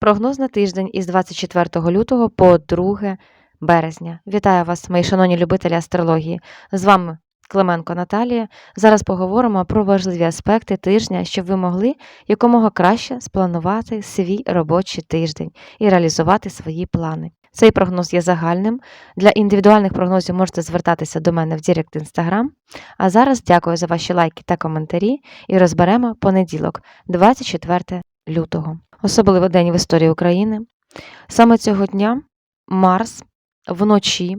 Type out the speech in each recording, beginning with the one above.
Прогноз на тиждень із 24 лютого по 2 березня. Вітаю вас, мої шановні любителі астрології. З вами Клименко Наталія. Зараз поговоримо про важливі аспекти тижня, щоб ви могли якомога краще спланувати свій робочий тиждень і реалізувати свої плани. Цей прогноз є загальним. Для індивідуальних прогнозів можете звертатися до мене в Дірект Інстаграм. А зараз дякую за ваші лайки та коментарі і розберемо понеділок, 24 лютого. Особливий день в історії України. Саме цього дня Марс вночі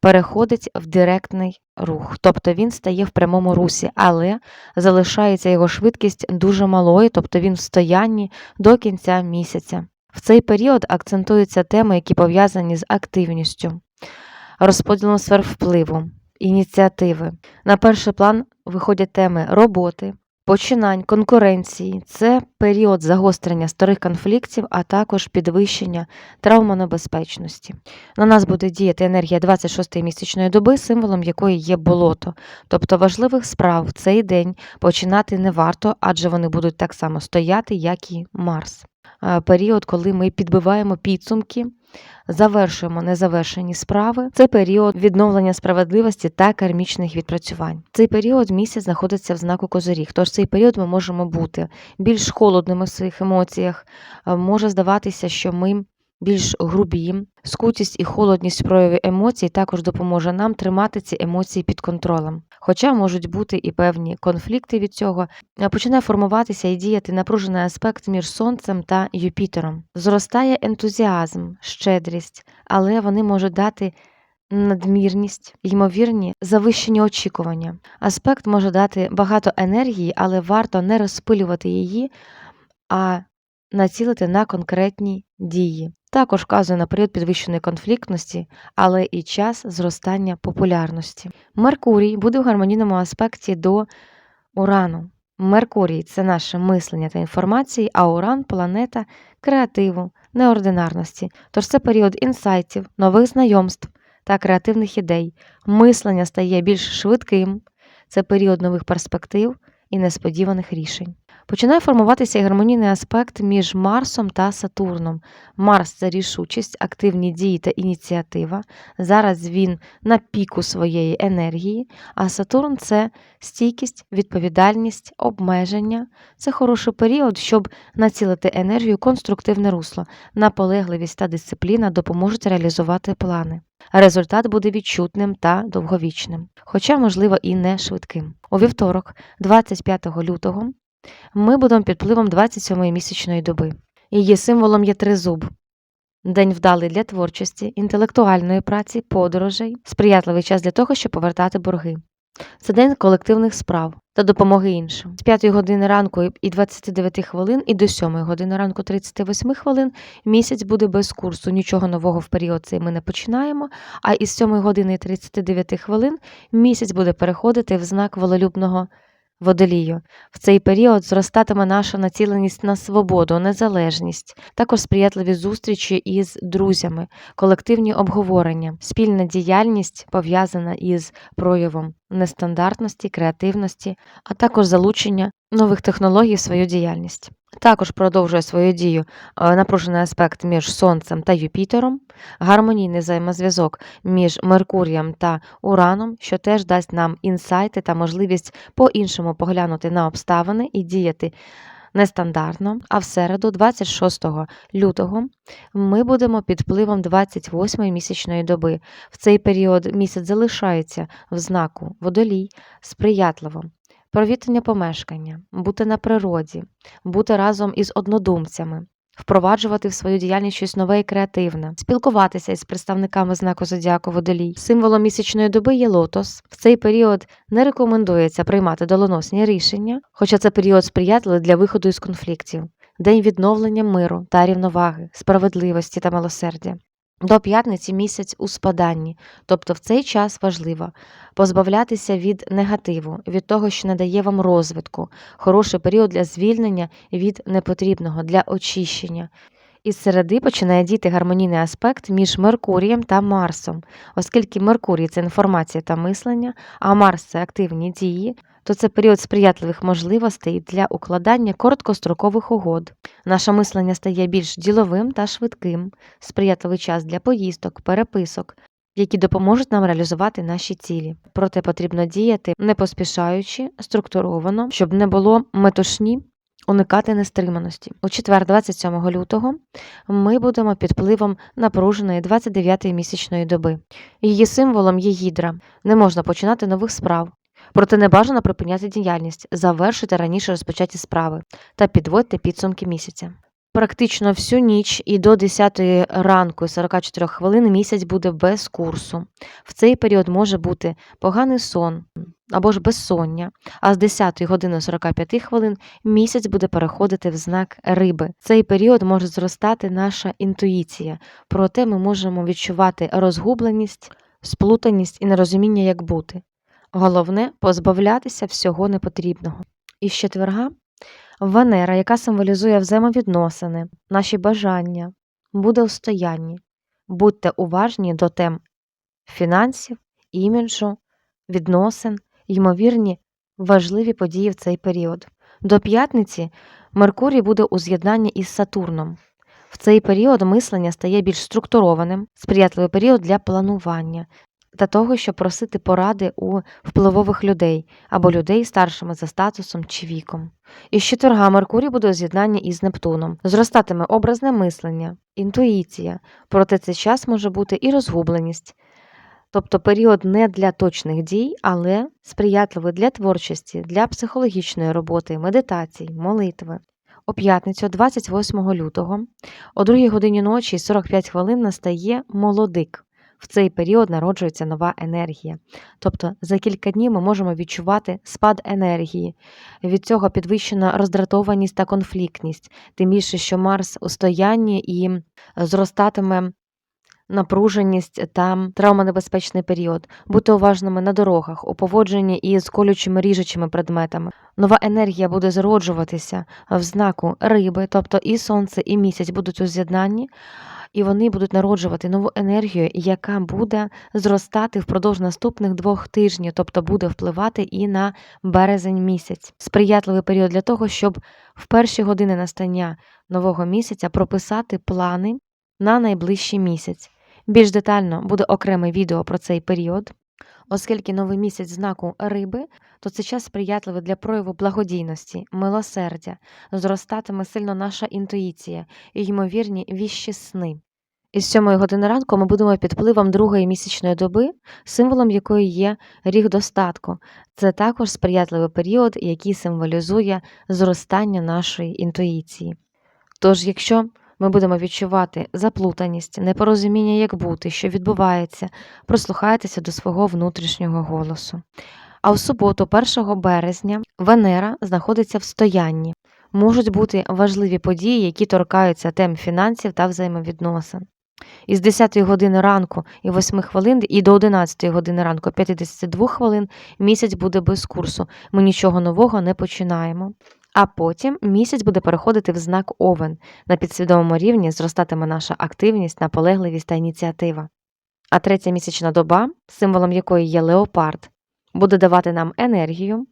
переходить в директний рух, тобто він стає в прямому русі, але залишається його швидкість дуже малою, тобто він в стоянні до кінця місяця. В цей період акцентуються теми, які пов'язані з активністю, розподілом сфер впливу, ініціативи. На перший план виходять теми роботи, починань, конкуренції. Це період загострення старих конфліктів, а також підвищення травмонебезпечності. На нас буде діяти енергія 26-ї місячної доби, символом якої є болото. Тобто важливих справ в цей день починати не варто, адже вони будуть так само стояти, як і Марс. Е, Період, коли ми підбиваємо підсумки, завершуємо незавершені справи. Це період відновлення справедливості та кармічних відпрацювань. Цей період місяць знаходиться в знаку Козиріг, тож цей період ми можемо бути більш холодними в своїх емоціях. Е, Може здаватися, що ми більш грубі. Скутість і холодність в прояві емоцій також допоможе нам тримати ці емоції під контролем. Хоча можуть бути і певні конфлікти від цього, починає формуватися і діяти напружений аспект між Сонцем та Юпітером. Зростає ентузіазм, щедрість, але вони можуть дати надмірність, ймовірні завищені очікування. Аспект може дати багато енергії, але варто не розпилювати її, а націлити на конкретні дії. Також вказує на період підвищеної конфліктності, але і час зростання популярності. Меркурій буде в гармонійному аспекті до Урану. Меркурій це наше мислення та інформації, а Уран планета креативу, неординарності. Тож це період інсайтів, нових знайомств та креативних ідей. Мислення стає більш швидким, це період нових перспектив і несподіваних рішень. Починає формуватися і гармонійний аспект між Марсом та Сатурном. Марс це рішучість, активні дії та ініціатива. Зараз він на піку своєї енергії, а Сатурн це стійкість, відповідальність, обмеження. Це хороший період, щоб націлити енергію конструктивне русло. Наполегливість та дисципліна допоможуть реалізувати плани. Результат буде відчутним та довговічним, хоча, можливо, і не швидким. У вівторок, 25 лютого, ми будемо під впливом 27-ї місячної доби. Її символом є тризуб. День вдалий для творчості, інтелектуальної праці, подорожей, сприятливий час для того, щоб повертати борги. Це день колективних справ та допомоги іншим. З 5 години ранку і 29 хвилин і до 7 години ранку 38 хвилин місяць буде без курсу. Нічого нового в період цей ми не починаємо. А із 7 години і 39 хвилин місяць буде переходити в знак волелюбного водолію. В цей період зростатиме наша націленість на свободу, незалежність, також сприятливі зустрічі із друзями, колективні обговорення, спільна діяльність пов'язана із проявом нестандартності, креативності, а також залучення нових технологій в свою діяльність. Також продовжує свою дію е, напружений аспект між Сонцем та Юпітером, гармонійний взаємозв'язок між Меркурієм та Ураном, що теж дасть нам інсайти та можливість по-іншому поглянути на обставини і діяти нестандартно. А в середу, 26 лютого, ми будемо під впливом 28-ї місячної доби. В цей період місяць залишається в знаку водолій сприятливо. Провітрення помешкання, бути на природі, бути разом із однодумцями, впроваджувати в свою діяльність щось нове і креативне, спілкуватися із представниками знаку зодіаку водолій. Символом місячної доби є лотос. В цей період не рекомендується приймати доленосні рішення, хоча це період сприятливий для виходу із конфліктів, день відновлення миру та рівноваги, справедливості та милосердя. До п'ятниці місяць у спаданні, тобто в цей час важливо позбавлятися від негативу, від того, що не дає вам розвитку, хороший період для звільнення від непотрібного, для очищення. Із середи починає діти гармонійний аспект між Меркурієм та Марсом, оскільки Меркурій це інформація та мислення, а Марс це активні дії. То це період сприятливих можливостей для укладання короткострокових угод. Наше мислення стає більш діловим та швидким, сприятливий час для поїздок, переписок, які допоможуть нам реалізувати наші цілі. Проте потрібно діяти не поспішаючи, структуровано, щоб не було метушні, уникати нестриманості. У четвер, 27 лютого, ми будемо під впливом напруженої 29-ї місячної доби. Її символом є гідра. Не можна починати нових справ. Проте не бажано припиняти діяльність, завершити раніше розпочаті справи та підводьте підсумки місяця. Практично всю ніч і до 10 ранку і 44 хвилин місяць буде без курсу. В цей період може бути поганий сон або ж безсоння, а з 10 години 45 хвилин місяць буде переходити в знак риби. В цей період може зростати наша інтуїція, проте ми можемо відчувати розгубленість, сплутаність і нерозуміння, як бути. Головне позбавлятися всього непотрібного. І з четверга Венера, яка символізує взаємовідносини, наші бажання, буде у стоянні. Будьте уважні до тем фінансів, іміджу, відносин, ймовірні важливі події в цей період. До п'ятниці Меркурій буде у з'єднанні із Сатурном. В цей період мислення стає більш структурованим, сприятливий період для планування та того, щоб просити поради у впливових людей або людей старшими за статусом чи віком. І четверга Меркурій буде у з'єднанні із Нептуном. Зростатиме образне мислення, інтуїція, проте цей час може бути і розгубленість, тобто період не для точних дій, але сприятливий для творчості, для психологічної роботи, медитацій, молитви. У п'ятницю, 28 лютого, о 2 годині ночі і 45 хвилин настає молодик. В цей період народжується нова енергія. Тобто за кілька днів ми можемо відчувати спад енергії, від цього підвищена роздратованість та конфліктність, тим більше, що Марс у стоянні і зростатиме напруженість та травмонебезпечний період, бути уважними на дорогах, у поводженні із колючими ріжучими предметами. Нова енергія буде зароджуватися в знаку риби, тобто і сонце, і місяць будуть у з'єднанні і вони будуть народжувати нову енергію, яка буде зростати впродовж наступних двох тижнів, тобто буде впливати і на березень місяць. Сприятливий період для того, щоб в перші години настання нового місяця прописати плани на найближчий місяць. Більш детально буде окреме відео про цей період. Оскільки новий місяць знаку риби, то це час сприятливий для прояву благодійності, милосердя, зростатиме сильно наша інтуїція і ймовірні віщі сни. Із сьомої години ранку ми будемо під впливом другої місячної доби, символом якої є ріг достатку. Це також сприятливий період, який символізує зростання нашої інтуїції. Тож, якщо ми будемо відчувати заплутаність, непорозуміння, як бути, що відбувається, прослухайтеся до свого внутрішнього голосу. А в суботу, 1 березня, Венера знаходиться в стоянні. Можуть бути важливі події, які торкаються тем фінансів та взаємовідносин. Із 10 години ранку і 8 хвилин і до 11 години ранку 52 хвилин місяць буде без курсу. Ми нічого нового не починаємо. А потім місяць буде переходити в знак Овен. На підсвідомому рівні зростатиме наша активність, наполегливість та ініціатива. А третя місячна доба, символом якої є леопард, буде давати нам енергію.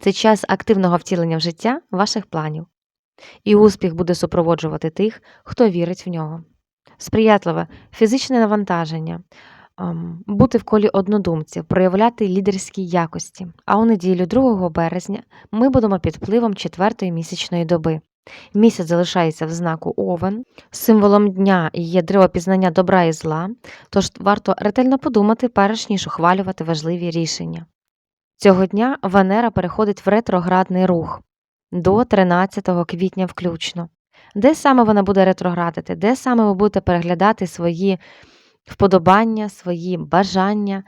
Це час активного втілення в життя ваших планів. І успіх буде супроводжувати тих, хто вірить в нього. Сприятливе фізичне навантаження, ем, бути в колі однодумців, проявляти лідерські якості. А у неділю, 2 березня, ми будемо під впливом четвертої місячної доби. Місяць залишається в знаку Овен, символом дня є древо пізнання добра і зла, тож варто ретельно подумати, перш ніж ухвалювати важливі рішення. Цього дня Венера переходить в ретроградний рух. До 13 квітня включно. Де саме вона буде ретроградити, де саме ви будете переглядати свої вподобання, свої бажання,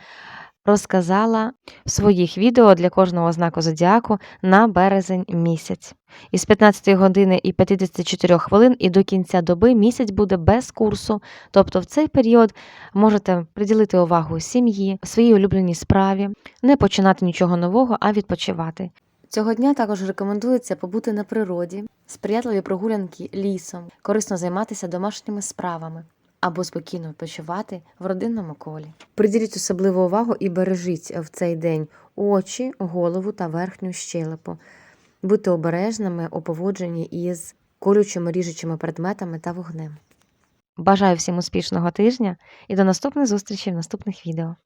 розказала в своїх відео для кожного знаку зодіаку на березень місяць. Із 15 години і 54 хвилин і до кінця доби місяць буде без курсу, тобто в цей період можете приділити увагу сім'ї, своїй улюбленій справі, не починати нічого нового, а відпочивати. Цього дня також рекомендується побути на природі, сприятливі прогулянки лісом, корисно займатися домашніми справами. Або спокійно відпочивати в родинному колі. Приділіть особливу увагу і бережіть в цей день очі, голову та верхню щелепу. Будьте обережними у поводженні із колючими ріжучими предметами та вогнем. Бажаю всім успішного тижня і до наступних зустрічей в наступних відео.